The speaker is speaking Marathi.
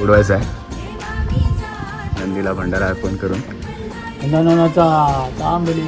उडवायचा आहे नंदीला भंडारा अर्पण करून. नंदनवनाचा तांबली